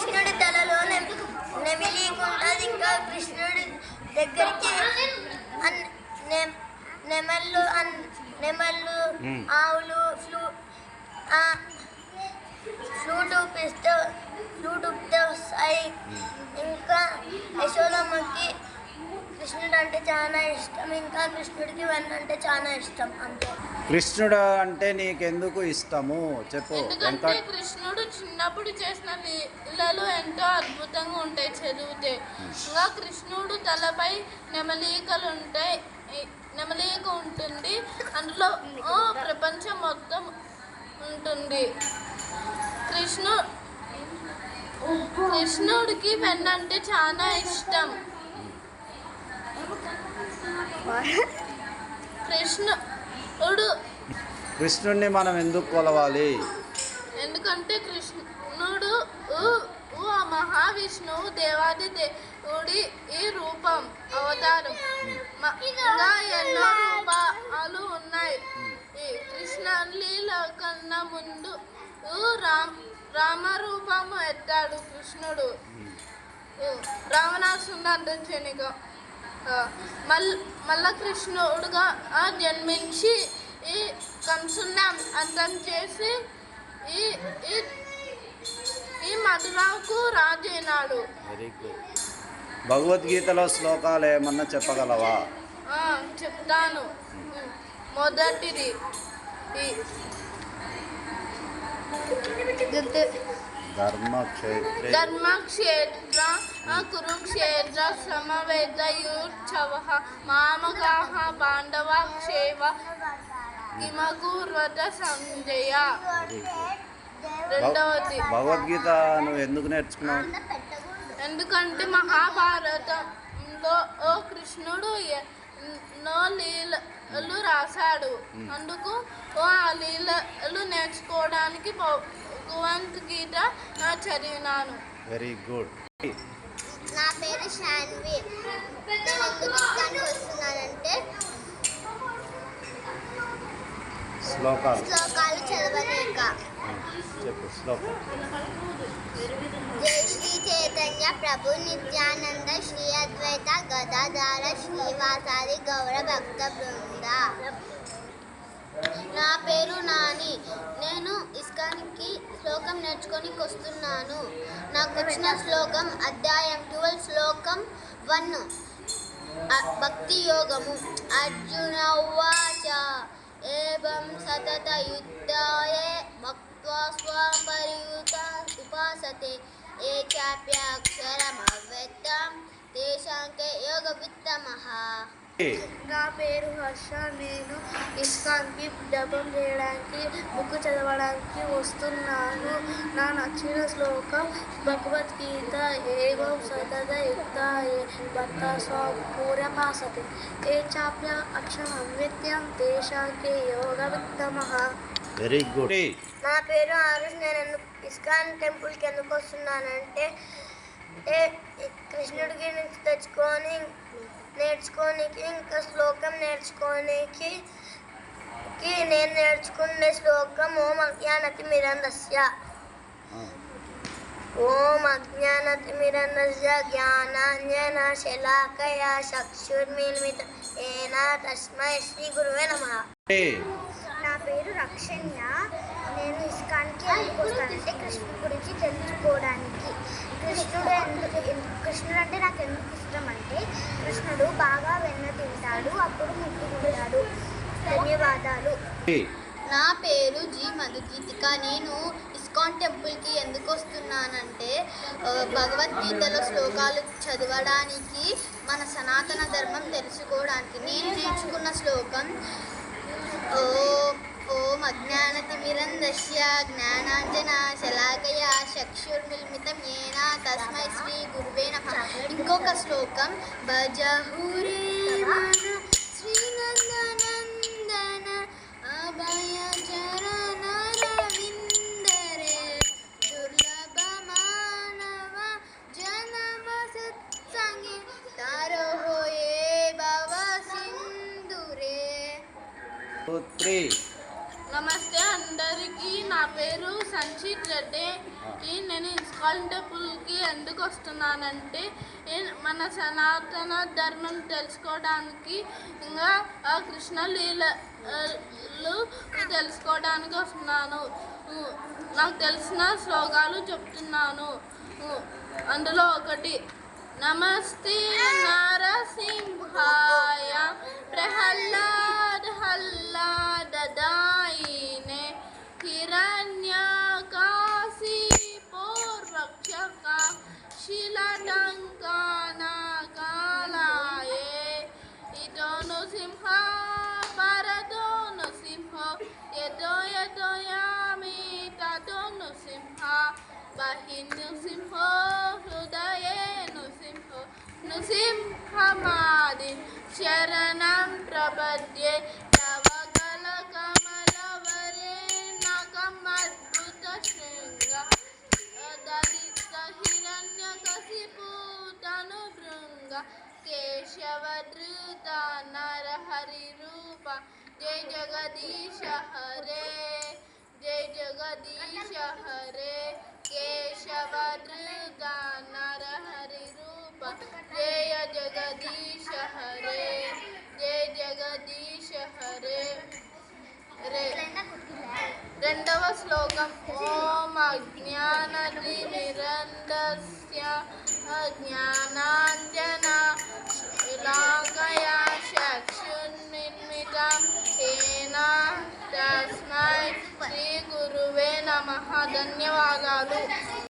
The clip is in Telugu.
కృష్ణుడి తలలో నె- నెమిలీకు ఉంటుంది ఇంకా కృష్ణుడి దగ్గరికి నెమళ్ళు అన్- నెమళ్ళు. ఆవులు ఫ్లూ ఫ్లూట్ ఊపిస్తూ ఫ్లూట్ ఊపితే వస్తాయి ఇంకా యశోదమ్మకి కృష్ణుడు అంటే చాలా ఇష్టం. ఇంకా కృష్ణుడికి వెన్న అంటే చాలా ఇష్టం. అంతే. కృష్ణుడు అంటే నీకెందుకు ఇష్టము? చెప్పు. ఎందుకంటే వెంకట్ కృష్ణుడు చిన్నప్పుడు చేసిన లీలలు ఎంతో అద్భుతంగా ఉంటాయి చదివితే. ఇంకా కృష్ణుడు తలపై నెమలీకలు ఉంటాయి ఈ నెమలీక ఉంటుంది. అందులో ఓ ప్రపంచం మొత్తం ఉంటుంది. కృష్ణు కృష్ణుడికి వెన్న అంటే చాలా ఇష్టం. కృష్ణుడు కృష్ణుడిని మనం ఎందుకు కొలవాలి? ఎందుకంటే కృష్ణుడు మహావిష్ణువు దేవాది దేవుడి ఈ రూపం అవతారం. ఎన్నో రూపాలు ఉన్నాయి. ఈ కృష్ణ లీల కన్నా ముందు రామ్ రామ రూపము ఎత్తాడు కృష్ణుడు. ఊ రావణాసుని అందించనిక మల్ మళ్ళా కృష్ణుడుగా జన్మించి ఈ కంసుని అం- అంతం చేసి ఈ ఈ మధురాకు రాజైనాడు. వెరీ గుడ్ భగవద్గీతలో శ్లోకాలు ఏమన్నా చెప్పగలవా? చెప్తాను. మొదటిది ధర్మక్షేత్రే. ధర్మక్షేత్ర కురుక్షేత్ర సమవేదయుర్చవ మామగాహ పాండవ సంజయ. రెండవది. భగవద్గీత నువ్వు ఎందుకు నేర్చుకున్నావు? ఎందుకంటే మహాభారతంలో ఓ కృష్ణుడు ఎన్నో లీలలు రాశాడు. అందుకు ఓ ఆ లీలలు నేర్చుకోవడానికి భగవద్గీత చదివినాను. వెరీ గుడ్ నా పేరు శాన్వి. శ్లోకాలు. శ్లోకాలు చదవలేక చెప్పు శ్లోకం. జై శ్రీ చైతన్య ప్రభు నిత్యానంద శ్రీ అద్వైత గదాధార శ్రీవాసాది గౌర భక్త బృంద. నా పేరు నాని. నేను ఇస్కాన్కి శ్లోకం నేర్చుకొని వస్తున్నాను. నాకు వచ్చిన శ్లోకం అధ్యాయం ట్వెల్వ్ శ్లోకం వన్. భక్తి యోగము. అర్జున ఉవాచ. एवं सतत सततयुद्धाय मत्वा स्वां उपासते। ये चाप्याक्षरमव्यक्तां तेषां के योगवित्तमः। నా పేరు హర్ష. నేను ఇస్కాన్కి జపం చేయడానికి బుక్ చదవడానికి వస్తున్నాను. నా నచ్చిన శ్లోకం భగవద్గీత ఏవం సతత యుక్తాయే భక్త స్వపూర్యపాసతే ఏ చాప్య అక్షరం విద్యం తేషాంకే యోగ విత్తమః వెరీ గుడ్ నా పేరు ఆరుష్ నేను ఎందుకు ఇస్కాన్ టెంపుల్కి ఎందుకు వస్తున్నానంటే అంటే ఈ కృష్ణుడికి నుంచి తెచ్చుకొని నేర్చుకోనికి ఇంకా శ్లోకం నేర్చుకోనికి కి నేను నేర్చుకునే శ్లోకం ఓం అజ్ఞానతి మిరందస్య ఓం అజ్ఞానతి మిరందస్య జ్ఞానాంజన శలాకయ చక్షుర్మిలిమిత ఏన తస్మై శ్రీ గురువే నమః. నా పేరు రక్షణ్య నేను ఇస్కాన్కి ఎందుకు వస్తానంటే కృష్ణుడి గురించి తెలుసుకోవడానికి. కృష్ణుడు అంటే నాకు ఎందుకు ఇష్టం అంటే కృష్ణుడు బాగా వెన్న తింటాడు అప్పుడు ముట్టుకుంటాడు ధన్యవాదాలు. నా పేరు జి మధుగీతిక నేను ఇస్కాన్ టెంపుల్కి ఎందుకు వస్తున్నానంటే భగవద్గీతలో శ్లోకాలు చదవడానికి మన సనాతన ధర్మం తెలుసుకోవడానికి. నేను నేర్చుకున్న శ్లోకం ఓ ఓం అజ్ఞానతిమిరందస్య జ్ఞానాంజన శలాకయ చక్షుర్మిల్మితం ఏన తస్మై శ్రీ గురువే నమః ఇంకొక శ్లోకం భజహురే మన శ్రీనందనందన అభయ చరణ రవిందరే దుర్లభ మానవ జనమ సత్సంగే తారో హోయే భవ సింధురే త్రీ నమస్తే అందరికీ నా పేరు సంచిత్ రెడ్డి. ఈ నేను ఇస్కాన్ టెంపుల్కి ఎందుకు వస్తున్నానంటే మన సనాతన ధర్మం తెలుసుకోవడానికి ఇంకా ఆ కృష్ణ లీలలు తెలుసుకోవడానికి వస్తున్నాను. నాకు తెలిసిన శ్లోకాలు చెప్తున్నాను. అందులో ఒకటి నమస్తే నరసింహాయ హల్లా దదా Bahin Nusimho, Hrudaye Nusimho, Nusimha Madin, Sharanam Prabhadye, Navagala Kamalavare, Nakamadbhuta Shringa, Dalita Hiranya Kasipu Tanubhrunga, Keshavadruta Narahari Rupa, Jai Jagadisha Hare. జయ జగదీశ హరే కేశవధృత నరహరి రూప జయ జగదీశ హరే జయ జగదీశ హరే రే రెండవ శ్లోకం ఓం అజ్ఞానతిమిరంధస్య అజ్ఞానాంజన ధన్యవాదాలు.